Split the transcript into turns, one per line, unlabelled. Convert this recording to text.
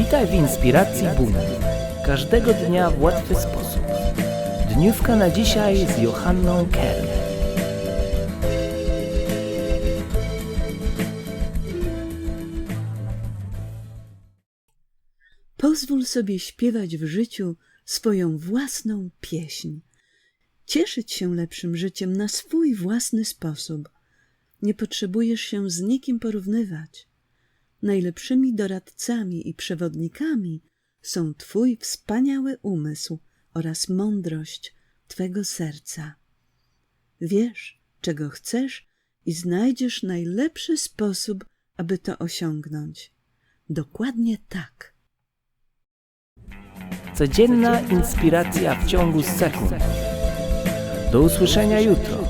Witaj w inspiracji Buna. Każdego dnia w łatwy sposób. Dniówka na dzisiaj z Johanną Kern.
Pozwól sobie śpiewać w życiu swoją własną pieśń. Cieszyć się lepszym życiem na swój własny sposób. Nie potrzebujesz się z nikim porównywać. Najlepszymi doradcami i przewodnikami są Twój wspaniały umysł oraz mądrość Twego serca. Wiesz, czego chcesz i znajdziesz najlepszy sposób, aby to osiągnąć. Dokładnie tak.
Codzienna inspiracja w ciągu sekund. Do usłyszenia jutro.